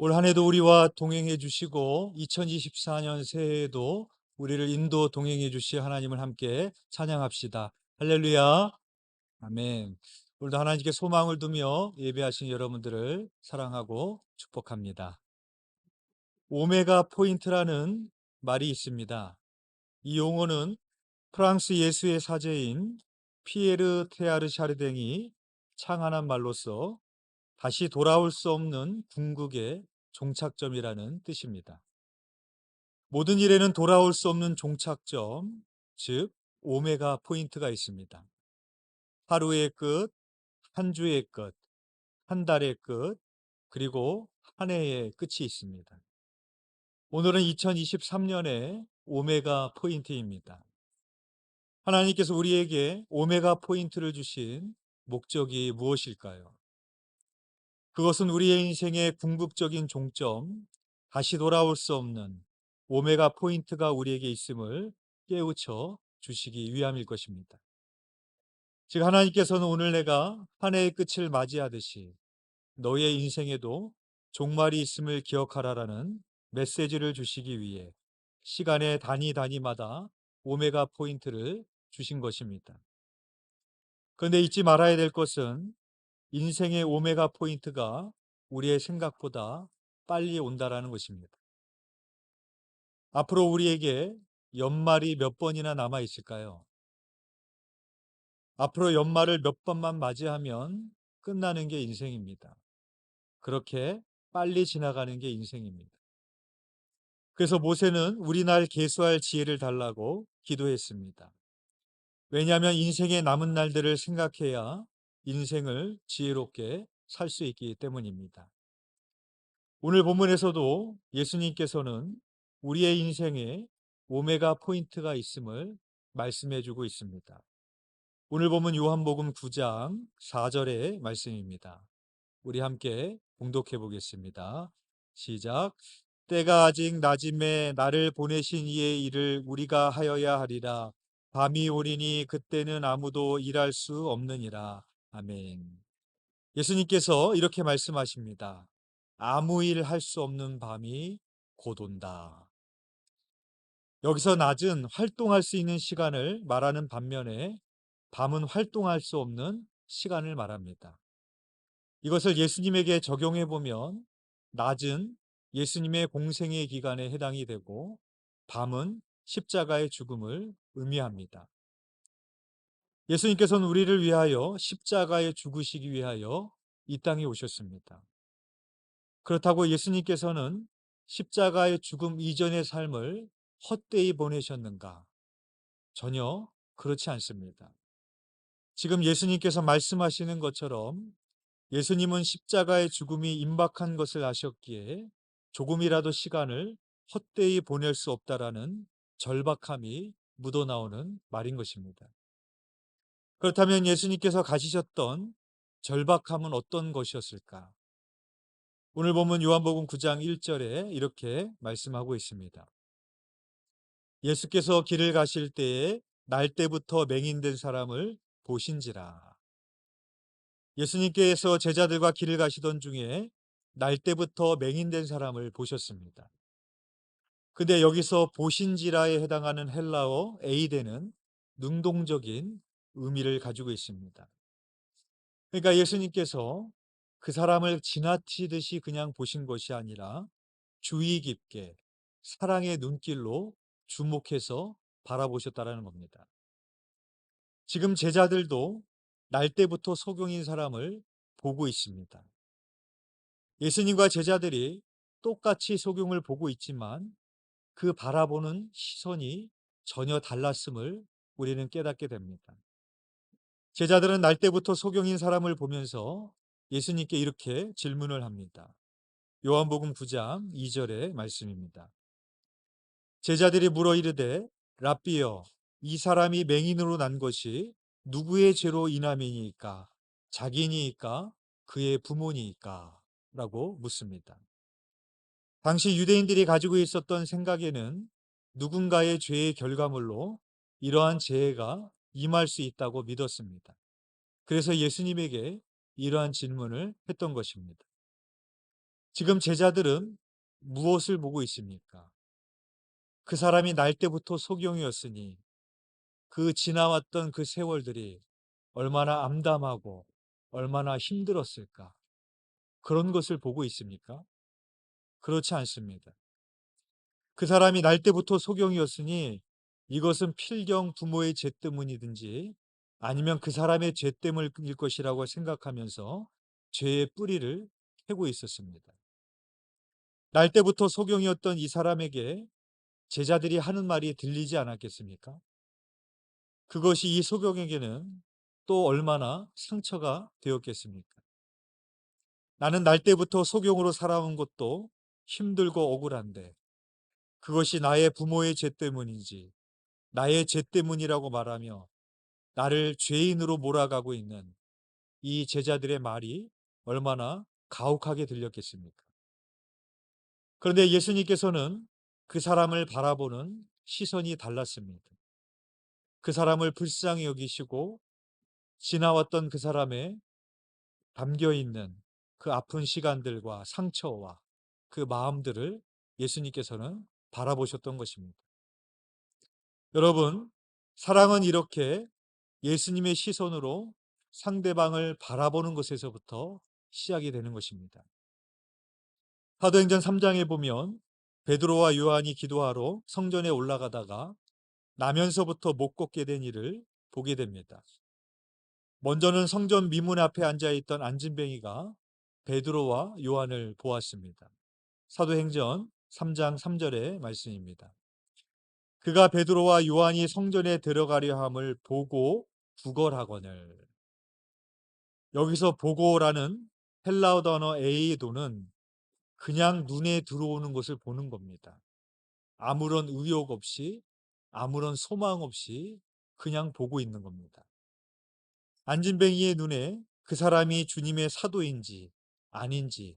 올 한 해도 우리와 동행해 주시고 2024년 새해에도 우리를 인도 동행해 주실 하나님을 함께 찬양합시다. 할렐루야. 아멘. 오늘도 하나님께 소망을 두며 예배하신 여러분들을 사랑하고 축복합니다. 오메가 포인트라는 말이 있습니다. 이 용어는 프랑스 예수의 사제인 피에르 테아르 샤르댕이 창안한 말로서 다시 돌아올 수 없는 궁극의 종착점이라는 뜻입니다. 모든 일에는 돌아올 수 없는 종착점, 즉 오메가 포인트가 있습니다. 하루의 끝, 한 주의 끝, 한 달의 끝, 그리고 한 해의 끝이 있습니다. 오늘은 2023년의 오메가 포인트입니다. 하나님께서 우리에게 오메가 포인트를 주신 목적이 무엇일까요? 그것은 우리의 인생의 궁극적인 종점, 다시 돌아올 수 없는 오메가 포인트가 우리에게 있음을 깨우쳐 주시기 위함일 것입니다. 즉 하나님께서는 오늘 내가 한 해의 끝을 맞이하듯이 너의 인생에도 종말이 있음을 기억하라라는 메시지를 주시기 위해 시간의 단위 단위마다 오메가 포인트를 주신 것입니다. 그런데 잊지 말아야 될 것은 인생의 오메가 포인트가 우리의 생각보다 빨리 온다라는 것입니다. 앞으로 우리에게 연말이 몇 번이나 남아 있을까요? 앞으로 연말을 몇 번만 맞이하면 끝나는 게 인생입니다. 그렇게 빨리 지나가는 게 인생입니다. 그래서 모세는 우리 날 계수할 지혜를 달라고 기도했습니다. 왜냐하면 인생의 남은 날들을 생각해야 인생을 지혜롭게 살 수 있기 때문입니다. 오늘 본문에서도 예수님께서는 우리의 인생에 오메가 포인트가 있음을 말씀해 주고 있습니다. 오늘 보면 요한복음 9장 4절의 말씀입니다. 우리 함께 공독해 보겠습니다. 시작. 때가 아직 낮음에 나를 보내신 이의 일을 우리가 하여야 하리라. 밤이 오리니 그때는 아무도 일할 수 없느니라. 아멘. 예수님께서 이렇게 말씀하십니다. 아무 일 할 수 없는 밤이 곧 온다. 여기서 낮은 활동할 수 있는 시간을 말하는 반면에 밤은 활동할 수 없는 시간을 말합니다. 이것을 예수님에게 적용해 보면 낮은 예수님의 공생의 기간에 해당이 되고 밤은 십자가의 죽음을 의미합니다. 예수님께서는 우리를 위하여 십자가에 죽으시기 위하여 이 땅에 오셨습니다. 그렇다고 예수님께서는 십자가의 죽음 이전의 삶을 헛되이 보내셨는가? 전혀 그렇지 않습니다. 지금 예수님께서 말씀하시는 것처럼 예수님은 십자가의 죽음이 임박한 것을 아셨기에 조금이라도 시간을 헛되이 보낼 수 없다라는 절박함이 묻어나오는 말인 것입니다. 그렇다면 예수님께서 가지셨던 절박함은 어떤 것이었을까? 오늘 보면 요한복음 9장 1절에 이렇게 말씀하고 있습니다. 예수께서 길을 가실 때에 날 때부터 맹인된 사람을 보신지라. 예수님께서 제자들과 길을 가시던 중에 날 때부터 맹인된 사람을 보셨습니다. 근데 여기서 보신지라에 해당하는 헬라어 에이데는 능동적인 의미를 가지고 있습니다. 그러니까 예수님께서 그 사람을 지나치듯이 그냥 보신 것이 아니라 주의 깊게 사랑의 눈길로 주목해서 바라보셨다라는 겁니다. 지금 제자들도 날 때부터 소경인 사람을 보고 있습니다. 예수님과 제자들이 똑같이 소경을 보고 있지만 그 바라보는 시선이 전혀 달랐음을 우리는 깨닫게 됩니다. 제자들은 날 때부터 소경인 사람을 보면서 예수님께 이렇게 질문을 합니다. 요한복음 9장 2절의 말씀입니다. 제자들이 물어 이르되 랍비여 이 사람이 맹인으로 난 것이 누구의 죄로 인함이니까 자기니까 그의 부모니까 라고 묻습니다. 당시 유대인들이 가지고 있었던 생각에는 누군가의 죄의 결과물로 이러한 재해가 임할 수 있다고 믿었습니다. 그래서 예수님에게 이러한 질문을 했던 것입니다. 지금 제자들은 무엇을 보고 있습니까? 그 사람이 날 때부터 소경이었으니 그 지나왔던 그 세월들이 얼마나 암담하고 얼마나 힘들었을까? 그런 것을 보고 있습니까? 그렇지 않습니다. 그 사람이 날 때부터 소경이었으니 이것은 필경 부모의 죄 때문이든지 아니면 그 사람의 죄 때문일 것이라고 생각하면서 죄의 뿌리를 캐고 있었습니다. 날 때부터 소경이었던 이 사람에게 제자들이 하는 말이 들리지 않았겠습니까? 그것이 이 소경에게는 또 얼마나 상처가 되었겠습니까? 나는 날 때부터 소경으로 살아온 것도 힘들고 억울한데 그것이 나의 부모의 죄 때문인지 나의 죄 때문이라고 말하며 나를 죄인으로 몰아가고 있는 이 제자들의 말이 얼마나 가혹하게 들렸겠습니까? 그런데 예수님께서는 그 사람을 바라보는 시선이 달랐습니다. 그 사람을 불쌍히 여기시고 지나왔던 그 사람의 담겨 있는 그 아픈 시간들과 상처와 그 마음들을 예수님께서는 바라보셨던 것입니다. 여러분, 사랑은 이렇게 예수님의 시선으로 상대방을 바라보는 것에서부터 시작이 되는 것입니다. 사도행전 3장에 보면 베드로와 요한이 기도하러 성전에 올라가다가 나면서부터 못 걷게 된 일을 보게 됩니다. 먼저는 성전 미문 앞에 앉아 있던 안진뱅이가 베드로와 요한을 보았습니다. 사도행전 3장 3절의 말씀입니다. 그가 베드로와 요한이 성전에 들어가려 함을 보고 구걸하거늘. 여기서 보고라는 헬라어 단어 에이도는 그냥 눈에 들어오는 것을 보는 겁니다. 아무런 의욕 없이 아무런 소망 없이 그냥 보고 있는 겁니다. 안진뱅이의 눈에 그 사람이 주님의 사도인지 아닌지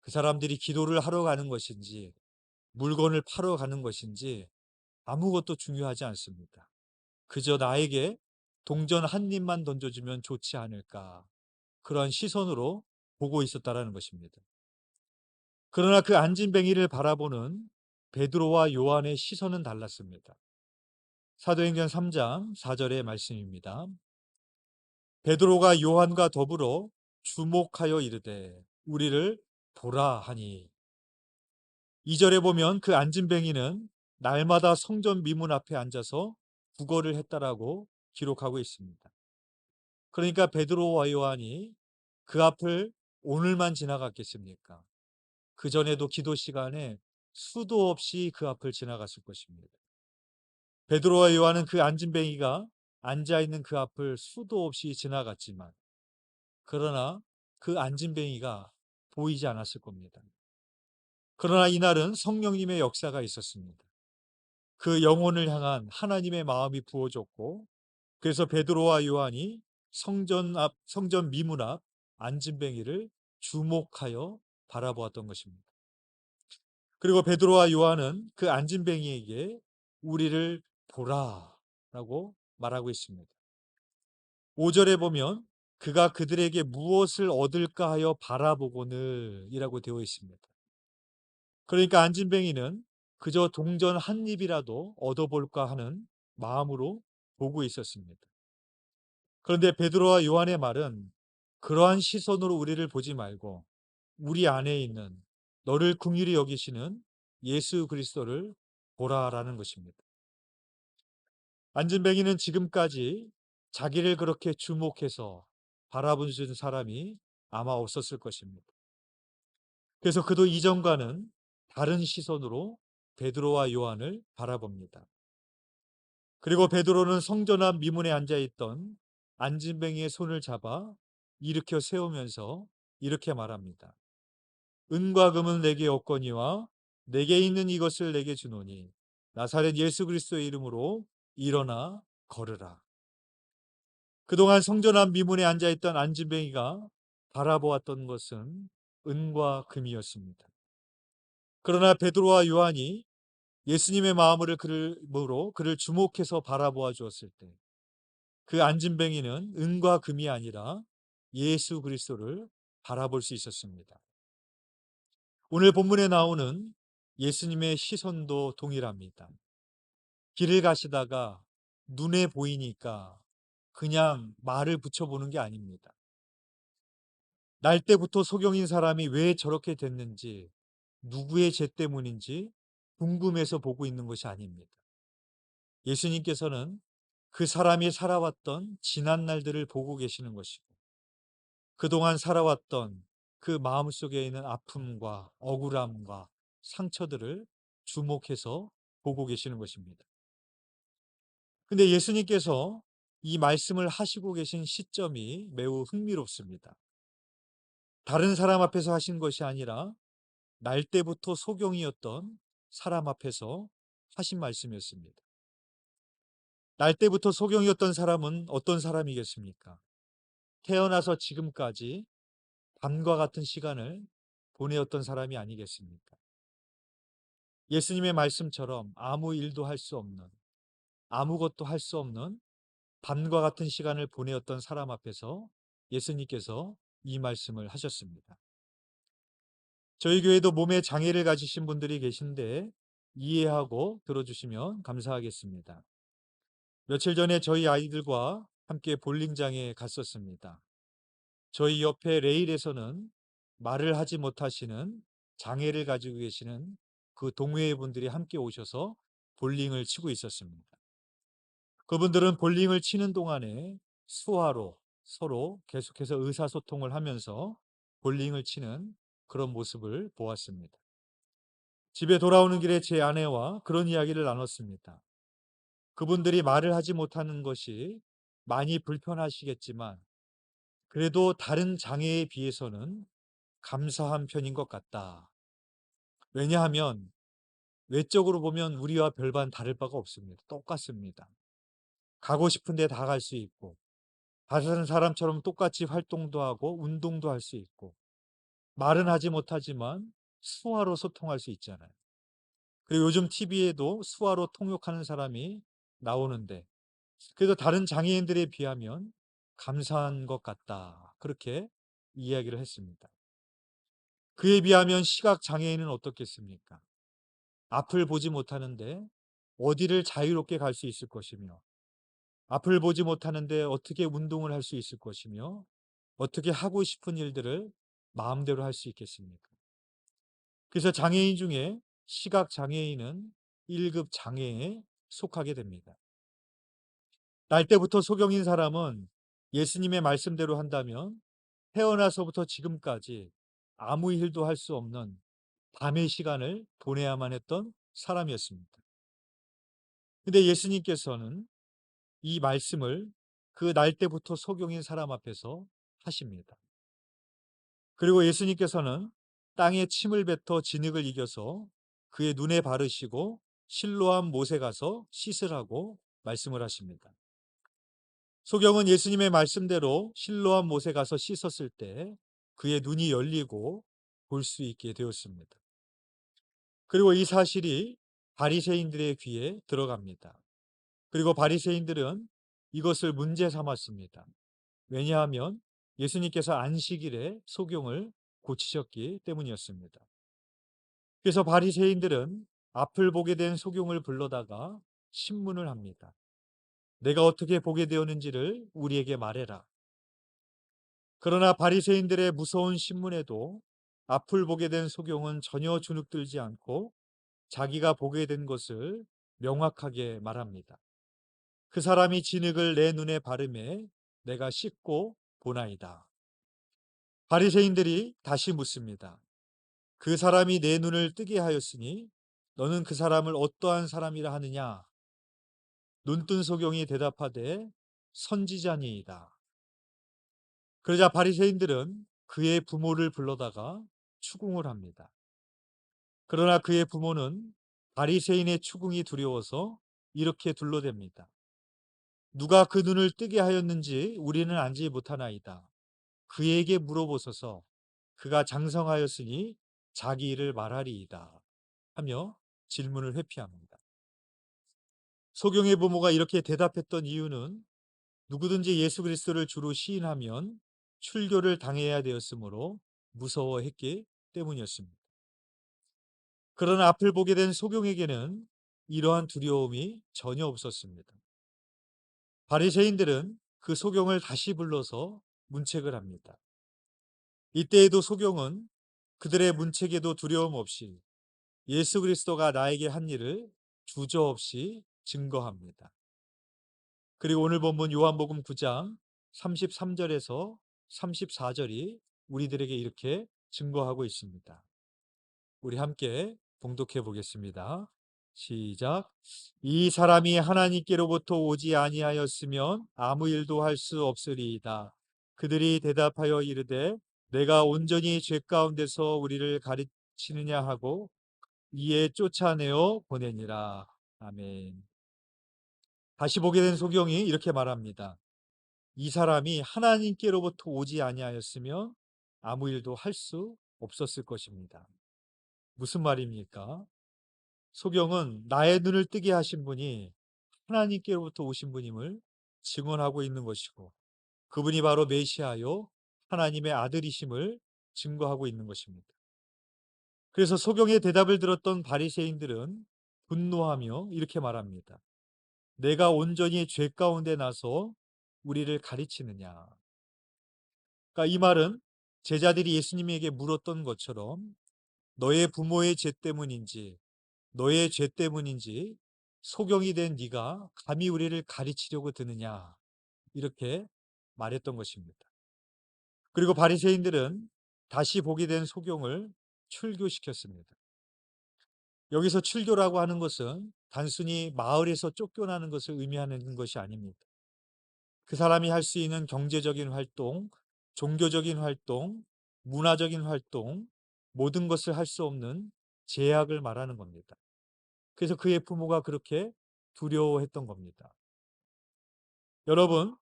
그 사람들이 기도를 하러 가는 것인지 물건을 팔러 가는 것인지 아무것도 중요하지 않습니다. 그저 나에게 동전 한 입만 던져주면 좋지 않을까 그런 시선으로 보고 있었다라는 것입니다. 그러나 그 안진뱅이를 바라보는 베드로와 요한의 시선은 달랐습니다. 사도행전 3장 4절의 말씀입니다. 베드로가 요한과 더불어 주목하여 이르되 우리를 보라 하니 2절에 보면 그 안진뱅이는 날마다 성전 미문 앞에 앉아서 구걸을 했다라고 기록하고 있습니다. 그러니까 베드로와 요한이 그 앞을 오늘만 지나갔겠습니까? 그 전에도 기도 시간에 수도 없이 그 앞을 지나갔을 것입니다. 베드로와 요한은 그 안진뱅이가 앉아 있는 그 앞을 수도 없이 지나갔지만 그러나 그 안진뱅이가 보이지 않았을 겁니다. 그러나 이날은 성령님의 역사가 있었습니다. 그 영혼을 향한 하나님의 마음이 부어졌고 그래서 베드로와 요한이 성전 앞 성전 미문 앞 안진뱅이를 주목하여 바라보았던 것입니다. 그리고 베드로와 요한은 그 안진뱅이에게 우리를 보라라고 말하고 있습니다. 5절에 보면 그가 그들에게 무엇을 얻을까 하여 바라보고는 이라고 되어 있습니다. 그러니까 안진뱅이는 그저 동전 한 입이라도 얻어볼까 하는 마음으로 보고 있었습니다. 그런데 베드로와 요한의 말은 그러한 시선으로 우리를 보지 말고 우리 안에 있는 너를 궁휼히 여기시는 예수 그리스도를 보라라는 것입니다. 안진뱅이는 지금까지 자기를 그렇게 주목해서 바라보는 사람이 아마 없었을 것입니다. 그래서 그도 이전과는 다른 시선으로 베드로와 요한을 바라봅니다. 그리고 베드로는 성전 앞 미문에 앉아 있던 안진뱅이의 손을 잡아 일으켜 세우면서 이렇게 말합니다. 은과 금은 내게 없거니와 내게 있는 이것을 내게 주노니 나사렛 예수 그리스도의 이름으로 일어나 걸으라. 그동안 성전 앞 미문에 앉아 있던 안진뱅이가 바라보았던 것은 은과 금이었습니다. 그러나 베드로와 요한이 예수님의 마음을 그를,으로 그를 주목해서 바라보아 주었을 때 그 안진뱅이는 은과 금이 아니라 예수 그리스도를 바라볼 수 있었습니다. 오늘 본문에 나오는 예수님의 시선도 동일합니다. 길을 가시다가 눈에 보이니까 그냥 말을 붙여보는 게 아닙니다. 날 때부터 소경인 사람이 왜 저렇게 됐는지, 누구의 죄 때문인지 궁금해서 보고 있는 것이 아닙니다. 예수님께서는 그 사람이 살아왔던 지난 날들을 보고 계시는 것이고, 그동안 살아왔던 그 마음속에 있는 아픔과 억울함과 상처들을 주목해서 보고 계시는 것입니다. 근데 예수님께서 이 말씀을 하시고 계신 시점이 매우 흥미롭습니다. 다른 사람 앞에서 하신 것이 아니라 날 때부터 소경이었던 사람 앞에서 하신 말씀이었습니다. 날 때부터 소경이었던 사람은 어떤 사람이겠습니까? 태어나서 지금까지 밤과 같은 시간을 보내었던 사람이 아니겠습니까? 예수님의 말씀처럼 아무 일도 할 수 없는, 아무것도 할 수 없는 밤과 같은 시간을 보내었던 사람 앞에서 예수님께서 이 말씀을 하셨습니다. 저희 교회도 몸에 장애를 가지신 분들이 계신데 이해하고 들어주시면 감사하겠습니다. 며칠 전에 저희 아이들과 함께 볼링장에 갔었습니다. 저희 옆에 레일에서는 말을 하지 못하시는 장애를 가지고 계시는 그 동호회 분들이 함께 오셔서 볼링을 치고 있었습니다. 그분들은 볼링을 치는 동안에 수화로 서로 계속해서 의사소통을 하면서 볼링을 치는 그런 모습을 보았습니다. 집에 돌아오는 길에 제 아내와 그런 이야기를 나눴습니다. 그분들이 말을 하지 못하는 것이 많이 불편하시겠지만 그래도 다른 장애에 비해서는 감사한 편인 것 같다. 왜냐하면 외적으로 보면 우리와 별반 다를 바가 없습니다. 똑같습니다. 가고 싶은데 다 갈 수 있고 다른 사람처럼 똑같이 활동도 하고 운동도 할 수 있고 말은 하지 못하지만 수화로 소통할 수 있잖아요. 그리고 요즘 TV에도 수화로 통역하는 사람이 나오는데 그래도 다른 장애인들에 비하면 감사한 것 같다. 그렇게 이야기를 했습니다. 그에 비하면 시각 장애인은 어떻겠습니까? 앞을 보지 못하는데 어디를 자유롭게 갈 수 있을 것이며 앞을 보지 못하는데 어떻게 운동을 할 수 있을 것이며 어떻게 하고 싶은 일들을 마음대로 할 수 있겠습니까? 그래서 장애인 중에 시각 장애인은 1급 장애에 속하게 됩니다. 날 때부터 소경인 사람은 예수님의 말씀대로 한다면 태어나서부터 지금까지 아무 일도 할 수 없는 밤의 시간을 보내야만 했던 사람이었습니다. 근데 예수님께서는 이 말씀을 그 날 때부터 소경인 사람 앞에서 하십니다. 그리고 예수님께서는 땅에 침을 뱉어 진흙을 이겨서 그의 눈에 바르시고 실로암 못에 가서 씻으라고 말씀을 하십니다. 소경은 예수님의 말씀대로 실로암 못에 가서 씻었을 때 그의 눈이 열리고 볼 수 있게 되었습니다. 그리고 이 사실이 바리새인들의 귀에 들어갑니다. 그리고 바리새인들은 이것을 문제 삼았습니다. 왜냐하면 예수님께서 안식일에 소경을 고치셨기 때문이었습니다. 그래서 바리새인들은 앞을 보게 된 소경을 불러다가 신문을 합니다. 내가 어떻게 보게 되었는지를 우리에게 말해라. 그러나 바리새인들의 무서운 신문에도 앞을 보게 된 소경은 전혀 주눅들지 않고 자기가 보게 된 것을 명확하게 말합니다. 그 사람이 진흙을 내 눈에 바르매 내가 씻고 보나이다. 바리새인들이 다시 묻습니다. 그 사람이 내 눈을 뜨게 하였으니 너는 그 사람을 어떠한 사람이라 하느냐? 눈뜬 소경이 대답하되 선지자니이다. 그러자 바리새인들은 그의 부모를 불러다가 추궁을 합니다. 그러나 그의 부모는 바리새인의 추궁이 두려워서 이렇게 둘러댑니다. 누가 그 눈을 뜨게 하였는지 우리는 알지 못하나이다. 그에게 물어보소서 그가 장성하였으니 자기 일을 말하리이다. 하며 질문을 회피합니다. 소경의 부모가 이렇게 대답했던 이유는 누구든지 예수 그리스도를 주로 시인하면 출교를 당해야 되었으므로 무서워했기 때문이었습니다. 그러나 앞을 보게 된 소경에게는 이러한 두려움이 전혀 없었습니다. 바리새인들은 그 소경을 다시 불러서 문책을 합니다. 이때에도 소경은 그들의 문책에도 두려움 없이 예수 그리스도가 나에게 한 일을 주저없이 증거합니다. 그리고 오늘 본문 요한복음 9장 33절에서 34절이 우리들에게 이렇게 증거하고 있습니다. 우리 함께 봉독해 보겠습니다. 시작. 이 사람이 하나님께로부터 오지 아니하였으면 아무 일도 할 수 없으리이다. 그들이 대답하여 이르되 내가 온전히 죄 가운데서 우리를 가르치느냐 하고 이에 쫓아내어 보내니라. 아멘. 다시 보게 된 소경이 이렇게 말합니다. 이 사람이 하나님께로부터 오지 아니하였으면 아무 일도 할 수 없었을 것입니다. 무슨 말입니까? 소경은 나의 눈을 뜨게 하신 분이 하나님께로부터 오신 분임을 증언하고 있는 것이고 그분이 바로 메시아요 하나님의 아들이심을 증거하고 있는 것입니다. 그래서 소경의 대답을 들었던 바리새인들은 분노하며 이렇게 말합니다. 내가 온전히 죄 가운데 나서 우리를 가르치느냐. 그러니까 이 말은 제자들이 예수님에게 물었던 것처럼 너의 부모의 죄 때문인지 너의 죄 때문인지 소경이 된 네가 감히 우리를 가르치려고 드느냐 이렇게 말했던 것입니다. 그리고 바리새인들은 다시 보게 된 소경을 출교시켰습니다. 여기서 출교라고 하는 것은 단순히 마을에서 쫓겨나는 것을 의미하는 것이 아닙니다. 그 사람이 할 수 있는 경제적인 활동, 종교적인 활동, 문화적인 활동, 모든 것을 할 수 없는 제약을 말하는 겁니다. 그래서 그의 부모가 그렇게 두려워했던 겁니다. 여러분,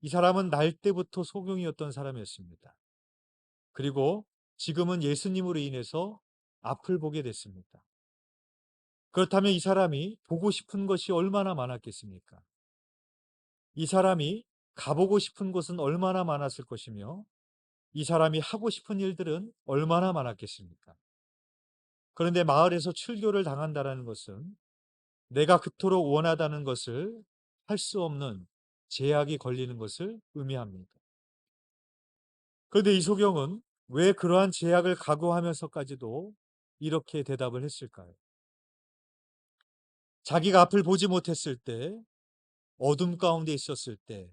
이 사람은 날 때부터 소경이었던 사람이었습니다. 그리고 지금은 예수님으로 인해서 앞을 보게 됐습니다. 그렇다면 이 사람이 보고 싶은 것이 얼마나 많았겠습니까? 이 사람이 가보고 싶은 곳은 얼마나 많았을 것이며 이 사람이 하고 싶은 일들은 얼마나 많았겠습니까? 그런데 마을에서 출교를 당한다는 것은 내가 그토록 원하다는 것을 할 수 없는 제약이 걸리는 것을 의미합니다. 그런데 이소경은 왜 그러한 제약을 각오하면서까지도 이렇게 대답을 했을까요? 자기가 앞을 보지 못했을 때, 어둠 가운데 있었을 때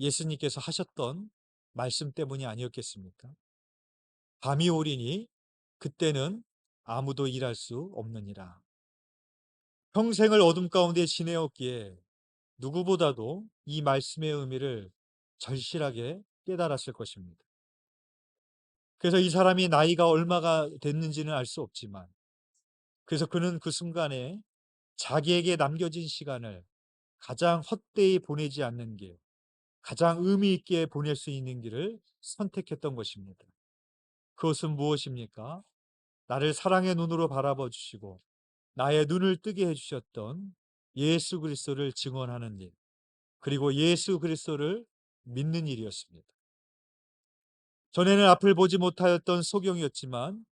예수님께서 하셨던 말씀 때문이 아니었겠습니까? 밤이 오리니 그때는 아무도 일할 수 없느니라. 평생을 어둠 가운데 지내었기에 누구보다도 이 말씀의 의미를 절실하게 깨달았을 것입니다. 그래서 이 사람이 나이가 얼마가 됐는지는 알 수 없지만 그래서 그는 그 순간에 자기에게 남겨진 시간을 가장 헛되이 보내지 않는 길, 가장 의미 있게 보낼 수 있는 길을 선택했던 것입니다. 그것은 무엇입니까? 나를 사랑의 눈으로 바라봐 주시고 나의 눈을 뜨게 해 주셨던 예수 그리스도를 증언하는 일, 그리고 예수 그리스도를 믿는 일이었습니다. 전에는 앞을 보지 못하였던 소경이었지만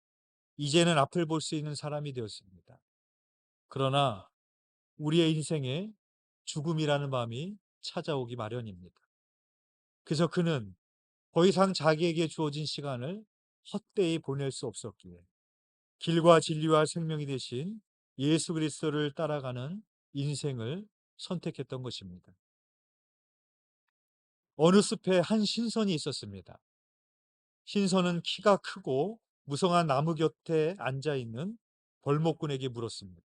이제는 앞을 볼 수 있는 사람이 되었습니다. 그러나 우리의 인생에 죽음이라는 밤이 찾아오기 마련입니다. 그래서 그는 더 이상 자기에게 주어진 시간을 헛되이 보낼 수 없었기에 길과 진리와 생명이 되신 예수 그리스도를 따라가는 인생을 선택했던 것입니다. 어느 숲에 한 신선이 있었습니다. 신선은 키가 크고 무성한 나무 곁에 앉아 있는 벌목꾼에게 물었습니다.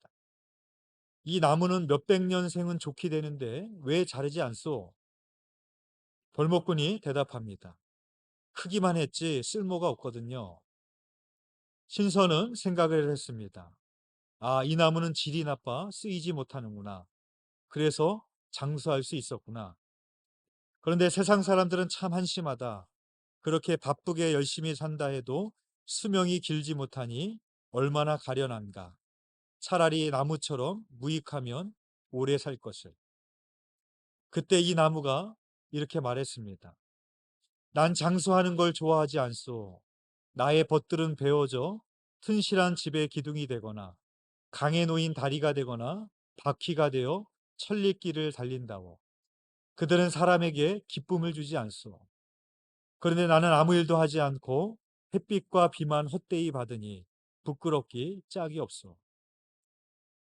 이 나무는 몇백 년 생은 좋게 되는데 왜 자르지 않소? 벌목꾼이 대답합니다. 크기만 했지 쓸모가 없거든요. 신선은 생각을 했습니다. 아, 이 나무는 질이 나빠 쓰이지 못하는구나. 그래서 장수할 수 있었구나. 그런데 세상 사람들은 참 한심하다. 그렇게 바쁘게 열심히 산다 해도 수명이 길지 못하니 얼마나 가련한가. 차라리 나무처럼 무익하면 오래 살 것을. 그때 이 나무가 이렇게 말했습니다. 난 장수하는 걸 좋아하지 않소. 나의 벗들은 베어져 튼실한 집의 기둥이 되거나 강에 놓인 다리가 되거나 바퀴가 되어 천리길을 달린다오. 그들은 사람에게 기쁨을 주지 않소. 그런데 나는 아무 일도 하지 않고 햇빛과 비만 헛되이 받으니 부끄럽기 짝이 없소.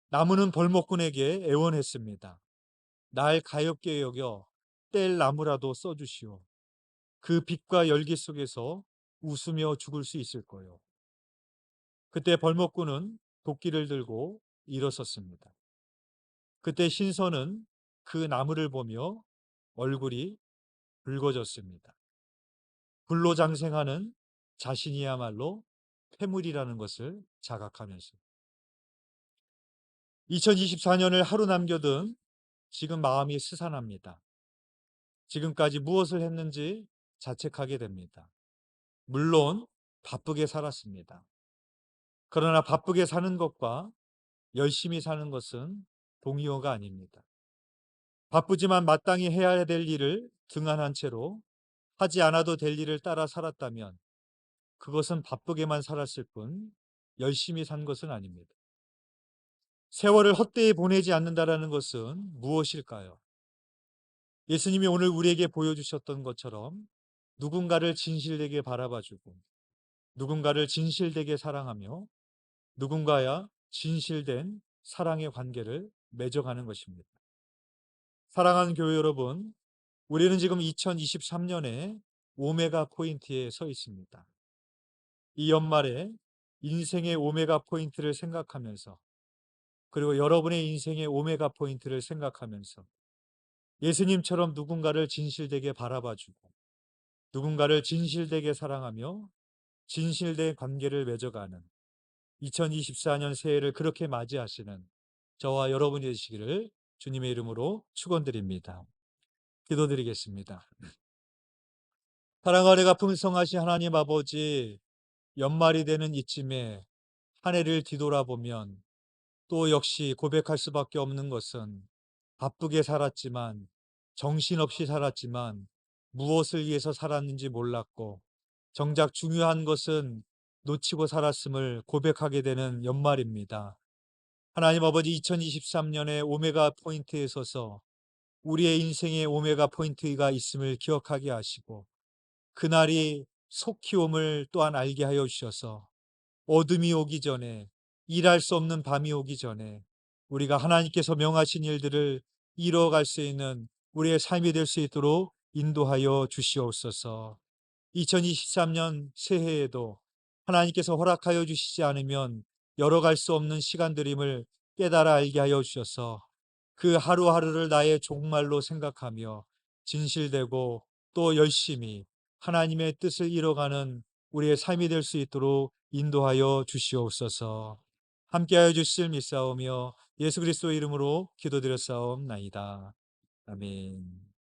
나무는 벌목꾼에게 애원했습니다. 날 가엾게 여겨 뗄 나무라도 써주시오. 그 빛과 열기 속에서 웃으며 죽을 수 있을 거요. 그때 벌목꾼은 도끼를 들고 일어섰습니다. 그때 신선은 그 나무를 보며 얼굴이 붉어졌습니다. 불로 장생하는 자신이야말로 폐물이라는 것을 자각하면서 2024년을 하루 남겨둔 지금 마음이 스산합니다. 지금까지 무엇을 했는지 자책하게 됩니다. 물론 바쁘게 살았습니다. 그러나 바쁘게 사는 것과 열심히 사는 것은 동의어가 아닙니다. 바쁘지만 마땅히 해야 될 일을 등한한 채로 하지 않아도 될 일을 따라 살았다면 그것은 바쁘게만 살았을 뿐 열심히 산 것은 아닙니다. 세월을 헛되이 보내지 않는다라는 것은 무엇일까요? 예수님이 오늘 우리에게 보여주셨던 것처럼 누군가를 진실되게 바라봐주고 누군가를 진실되게 사랑하며 누군가야 진실된 사랑의 관계를 맺어가는 것입니다. 사랑하는 교회 여러분, 우리는 지금 2023년에 오메가 포인트에 서 있습니다. 이 연말에 인생의 오메가 포인트를 생각하면서 그리고 여러분의 인생의 오메가 포인트를 생각하면서 예수님처럼 누군가를 진실되게 바라봐주고 누군가를 진실되게 사랑하며 진실된 관계를 맺어가는 2024년 새해를 그렇게 맞이하시는 저와 여러분이 되시기를 주님의 이름으로 축원드립니다. 기도드리겠습니다. 사랑 아래가 풍성하신 하나님 아버지 연말이 되는 이쯤에 한 해를 뒤돌아보면 또 역시 고백할 수밖에 없는 것은 바쁘게 살았지만 정신없이 살았지만 무엇을 위해서 살았는지 몰랐고 정작 중요한 것은 놓치고 살았음을 고백하게 되는 연말입니다. 하나님 아버지 2023년에 오메가 포인트에 서서 우리의 인생에 오메가 포인트가 있음을 기억하게 하시고 그날이 속히 옴을 또한 알게 하여 주셔서 어둠이 오기 전에 일할 수 없는 밤이 오기 전에 우리가 하나님께서 명하신 일들을 이뤄갈 수 있는 우리의 삶이 될 수 있도록 인도하여 주시옵소서. 2023년 새해에도 하나님께서 허락하여 주시지 않으면 열어갈 수 없는 시간들임을 깨달아 알게 하여 주셔서 그 하루하루를 나의 종말로 생각하며 진실되고 또 열심히 하나님의 뜻을 이뤄가는 우리의 삶이 될 수 있도록 인도하여 주시옵소서. 함께하여 주실 믿사오며 예수 그리스도 이름으로 기도드렸사옵나이다. 아멘.